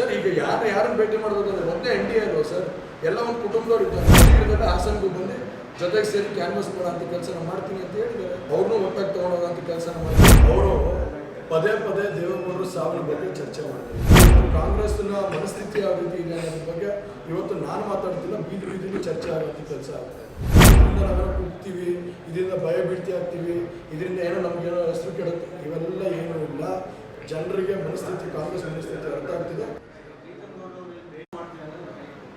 Sir ಈಗ ಯಾರು ಯಾರನ್ನು ಭೇಟಿ ಮಾಡಬೇಕಂದ್ರೆ ಒಂದೇ ಎನ್ ಡಿ ಸರ್ ಎಲ್ಲ ಒಂದು ಕುಟುಂಬದವ್ರು ಇದ್ದಾರೆ. ಹಾಸನ್ಗೂ ಬಂದು ಜೊತೆಗೆ ಸೇರಿ ಕ್ಯಾನ್ವಸ್ ಮಾಡೋ ಅಂತ ಕೆಲಸನ ಮಾಡ್ತೀನಿ ಅಂತ ಹೇಳಿದ್ದಾರೆ. ಅವ್ರನ್ನೂ ಒಟ್ಟಾಗಿ ತಗೊಂಡೋಗೋ ಅಂತ ಕೆಲಸನ ಮಾಡ್ತಾರೆ ಅವರು ಪದೇ ಪದೇ ದೇವೇಗೌಡರು ಸಾವಿನ ಬಗ್ಗೆ ಚರ್ಚೆ ಮಾಡ್ತಾರೆ. ಕಾಂಗ್ರೆಸ್ನ ಮನಸ್ಥಿತಿ ಯಾವ ರೀತಿ ಅನ್ನೋದ್ರ ಬಗ್ಗೆ ಇವತ್ತು ನಾನು ಮಾತಾಡ್ತಿಲ್ಲ, ಬೀದಿ ಬೀದಿಲಿ ಚರ್ಚೆ ಆಗುತ್ತೆ ಕೆಲಸ ಆಗುತ್ತೆ. ನಾವೆಲ್ಲ ಕೂಗ್ತೀವಿ, ಇದರಿಂದ ಭಯ ಬೀಳ್ತಿ ಆಗ್ತೀವಿ, ಇದರಿಂದ ಏನೋ ನಮಗೇನೋ ಹೆಸರು ಕೆಡುತ್ತೆ. ಇವೆಲ್ಲ ಏನೂ ಇಲ್ಲ. ಜನರಿಗೆ ಮನಸ್ಥಿತಿ, ಕಾಂಗ್ರೆಸ್ ಮನಸ್ಥಿತಿ ಅರ್ಥ ಆಗ್ತಿದೆ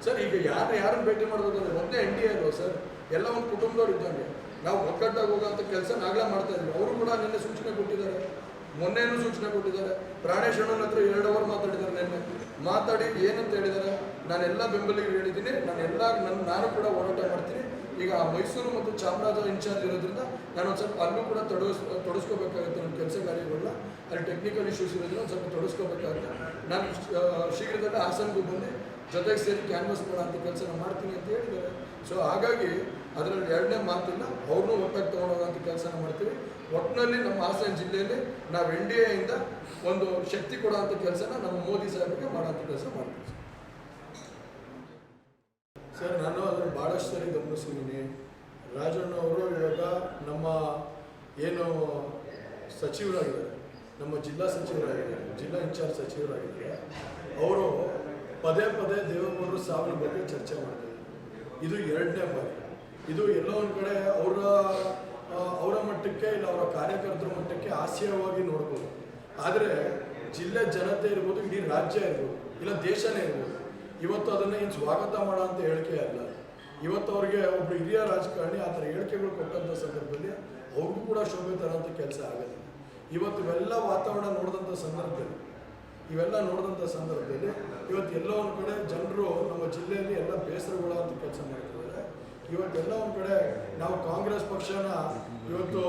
ಸರ್, ಈಗ ಯಾರು ಯಾರನ್ನು ಭೇಟಿ ಮಾಡಬೇಕಂದ್ರೆ ಒಂದೇ ಎನ್ ಡಿ ಸರ್? ಎಲ್ಲ ಒಂದು ಕುಟುಂಬದವ್ರು ಇದ್ದಾರೆ ನಾವು ಒಗ್ಗಟ್ಟಾಗಿ ಹೋಗೋಂಥ ಕೆಲಸ ನಾಗಲೇ ಮಾಡ್ತಾ ಇದ್ವಿ. ಅವರು ಕೂಡ ನಿನ್ನೆ ಸೂಚನೆ ಕೊಟ್ಟಿದ್ದಾರೆ. ಮೊನ್ನೆನೂ ಸೂಚನೆ ಕೊಟ್ಟಿದ್ದಾರೆ. ಪ್ರಾಣೇಶ್ ಅಣ್ಣನ ಹತ್ರ ಎರಡು ಅವರ್ ಮಾತಾಡಿದ್ದಾರೆ ನಿನ್ನೆ. ಮಾತಾಡಿ ಏನಂತ ಹೇಳಿದ್ದಾರೆ? ನಾನೆಲ್ಲ ಬೆಂಬಲಿಗರು ಹೇಳಿದ್ದೀನಿ. ನಾನೆಲ್ಲ ನನ್ನ ನಾನು ಕೂಡ ಹೋರಾಟ ಮಾಡ್ತೀನಿ. ಈಗ ಆ ಮೈಸೂರು ಮತ್ತು ಚಾಮರಾಜ ಇನ್ಚಾರ್ಜ್ ಇರೋದ್ರಿಂದ ನಾನು ಒಂದು ಸ್ವಲ್ಪ ಅಲ್ಲೂ ಕೂಡ ತೊಡಗಿಸ್ ತೊಡಗಿಸ್ಕೋಬೇಕಾಗುತ್ತೆ ನನ್ನ ಕೆಲಸ ಕಾರ್ಯಗಳನ್ನ ಅಲ್ಲಿ ಟೆಕ್ನಿಕಲ್ ಇಶ್ಯೂಸ್ ಇರೋದ್ರಿಂದ ಒಂದು ಸ್ವಲ್ಪ ತೊಡಗಿಸ್ಕೋಬೇಕಾಗುತ್ತೆ ನಾನು ಶೀಘ್ರದಲ್ಲೇ ಹಾಸನಗೂ ಬಂದು. ಜೊತೆಗೆ ಸೇರಿ ಕ್ಯಾನ್ವಸ್ ಮಾಡೋ ಅಂತ ಕೆಲಸನ ಮಾಡ್ತೀನಿ ಅಂತ ಹೇಳಿದ್ದಾರೆ. ಸೊ ಹಾಗಾಗಿ ಅದರಲ್ಲಿ ಎರಡನೇ ಮಾತಿಲ್ಲ ಅವ್ರನ್ನೂ ಒಟ್ಟಾಗಿ ತೊಗೊಂಡೋಗೋಂಥ ಕೆಲಸನ ಮಾಡ್ತೀವಿ. ಒಟ್ಟಿನಲ್ಲಿ ನಮ್ಮ ಹಾಸನ ಜಿಲ್ಲೆಯಲ್ಲಿ ನಾವು ಎನ್ ಡಿ ಎಯಿಂದ ಒಂದು ಶಕ್ತಿ ಕೊಡೋಂಥ ಕೆಲಸನ ನಮ್ಮ ಮೋದಿ ಸಾಹೇಬರಿಗೆ ಮಾಡೋಂಥ ಕೆಲಸ ಮಾಡ್ತೀವಿ. ಸರ್, ನಾನು ಅದನ್ನು ಭಾಳಷ್ಟು ಸರಿ ಗಮನಿಸಿದ್ದೀನಿ. ರಾಜಣ್ಣ ಅವರು ಇವಾಗ ನಮ್ಮ ಏನು ಸಚಿವರಾಗಿದ್ದಾರೆ. ನಮ್ಮ ಜಿಲ್ಲಾ ಸಚಿವರಾಗಿದ್ದಾರೆ. ಜಿಲ್ಲಾ ಇನ್ಚಾರ್ಜ್ ಸಚಿವರಾಗಿದ್ದಾರೆ. ಅವರು ಪದೇ ಪದೇ ದೇವೇಗೌಡರು ಸಾವಿನ ಬಗ್ಗೆ ಚರ್ಚೆ ಮಾಡ್ತಾರೆ. ಇದು ಎರಡನೇ ಬಾರಿ. ಇದು ಎಲ್ಲೋ ಒಂದು ಕಡೆ ಅವರ ಅವರ ಮಟ್ಟಕ್ಕೆ ಇಲ್ಲ ಅವರ ಕಾರ್ಯಕರ್ತರ ಮಟ್ಟಕ್ಕೆ ಹಾಸ್ಯವಾಗಿ ನೋಡ್ಬೋದು. ಆದರೆ ಜಿಲ್ಲೆ ಜನತೆ ಇರ್ಬೋದು, ಇಡೀ ರಾಜ್ಯ ಇರ್ಬೋದು, ಇಲ್ಲ ದೇಶನೇ ಇರ್ಬೋದು, ಇವತ್ತು ಅದನ್ನು ಏನು ಸ್ವಾಗತ ಮಾಡೋ ಅಂತ ಹೇಳಿಕೆ ಅಲ್ಲ. ಇವತ್ತು ಅವ್ರಿಗೆ ಒಬ್ಬರು ಹಿರಿಯ ರಾಜಕಾರಣಿ ಆ ಥರ ಹೇಳಿಕೆಗಳು ಕೊಟ್ಟಂಥ ಸಂದರ್ಭದಲ್ಲಿ ಅವ್ರಿಗೂ ಕೂಡ ಶೋಭೆ ತರೋಂಥ ಕೆಲಸ ಆಗುತ್ತೆ ಇವತ್ತು ಇವೆಲ್ಲ ವಾತಾವರಣ ನೋಡಿದಂಥ ಸಂದರ್ಭದಲ್ಲಿ ಇವೆಲ್ಲ ನೋಡಿದಂಥ ಸಂದರ್ಭದಲ್ಲಿ ಇವತ್ತು ಎಲ್ಲೋ ಒಂದು ಕಡೆ ಜನರು ನಮ್ಮ ಜಿಲ್ಲೆಯಲ್ಲಿ ಎಲ್ಲ ಬೇಸರಗೊಳ್ಳುವಂಥ ಕೆಲಸ ಮಾಡ್ತಿದ್ದಾರೆ. ಇವತ್ತೆಲ್ಲ ಒಂದು ಕಡೆ ನಾವು ಕಾಂಗ್ರೆಸ್ ಪಕ್ಷನ ಇವತ್ತು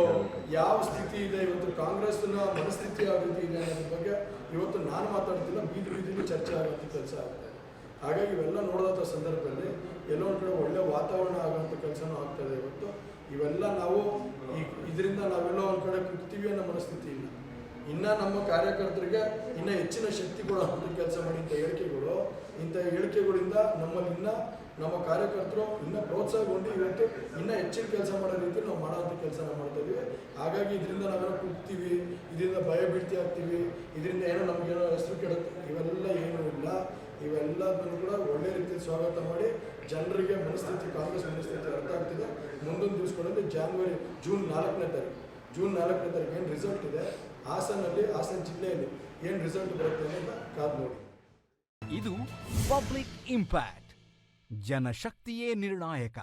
ಯಾವ ಸ್ಥಿತಿ ಇದೆ, ಇವತ್ತು ಕಾಂಗ್ರೆಸ್ನ ಮನಸ್ಥಿತಿ ಯಾವ ಇದೆ ಅನ್ನೋದ್ರ ಬಗ್ಗೆ ಇವತ್ತು ನಾನು ಮಾತಾಡ್ತಿಲ್ಲ, ಬೀದಿ ಬೀದಿಲಿ ಚರ್ಚೆ ಆಗುತ್ತೆ ಕೆಲಸ ಆಗುತ್ತೆ ಹಾಗಾಗಿ ಇವೆಲ್ಲ ನೋಡಿದಂಥ ಸಂದರ್ಭದಲ್ಲಿ ಎಲ್ಲೋ ಒಂದು ಕಡೆ ಒಳ್ಳೆ ವಾತಾವರಣ ಆಗುವಂಥ ಕೆಲಸನೂ ಆಗ್ತದೆ ಇವತ್ತು. ಇವೆಲ್ಲ ನಾವು ಇದರಿಂದ ನಾವೆಲ್ಲೋ ಒಂದು ಕಡೆ ಕುಗ್ತೀವಿ ಅನ್ನೋ ಮನಸ್ಥಿತಿ ಇಲ್ಲ. ಇನ್ನು ನಮ್ಮ ಕಾರ್ಯಕರ್ತರಿಗೆ ಇನ್ನೂ ಹೆಚ್ಚಿನ ಶಕ್ತಿ ಕೊಡುವಂಥ ಕೆಲಸ ಮಾಡಿ ಹೇಳಿಕೆಗಳು, ಇಂಥ ಹೇಳಿಕೆಗಳಿಂದ ನಮ್ಮಲ್ಲಿ ಇನ್ನೂ ನಮ್ಮ ಕಾರ್ಯಕರ್ತರು ಇನ್ನೂ ಪ್ರೋತ್ಸಾಹಗೊಂಡು ಇವತ್ತು ಇನ್ನೂ ಹೆಚ್ಚಿನ ಕೆಲಸ ಮಾಡೋ ರೀತಿ ನಾವು ಮಾಡೋಂಥ ಕೆಲಸ ಮಾಡ್ತಾ ಹಾಗಾಗಿ ಇದರಿಂದ ನಾವೆಲ್ಲ ಕುಗ್ತೀವಿ, ಇದರಿಂದ ಭಯ ಬಿಡ್ತಿ ಆಗ್ತೀವಿ, ಇದರಿಂದ ಏನೋ ನಮಗೇನೋ ಹೆಸರು ಕೆಡುತ್ತೆ. ಇವೆಲ್ಲ ಏನೂ ಇಲ್ಲ. ಇವೆಲ್ಲದನ್ನು ಕೂಡ ಒಳ್ಳೆ ರೀತಿಯಲ್ಲಿ ಸ್ವಾಗತ ಮಾಡಿ ಜನರಿಗೆ ಮನಸ್ಥಿತಿ, ಕಾಂಗ್ರೆಸ್ ಮನಸ್ಥಿತಿ ಅರ್ಥ ಆಗ್ತಿದೆ. ಮುಂದೊಂದು ದಿವಸಗಳಲ್ಲಿ ಜಾನ್ವರಿ ಜೂನ್ ನಾಲ್ಕನೇ ತಾರೀಕು. ಜೂನ್ ನಾಲ್ಕನೇ ತಾರೀಕು ಏನು ರಿಸಲ್ಟ್ ಇದೆ? ಹಾಸನಲ್ಲಿ, ಹಾಸನ ಜಿಲ್ಲೆಯಲ್ಲಿ ಏನು ರಿಸಲ್ಟ್ ಬರುತ್ತೆ ಅಂತ ಕಾದು ನೋಡಿ. ಇದು ಪಬ್ಲಿಕ್ ಇಂಪ್ಯಾಕ್ಟ್, ಜನಶಕ್ತಿಯೇ ನಿರ್ಣಾಯಕ.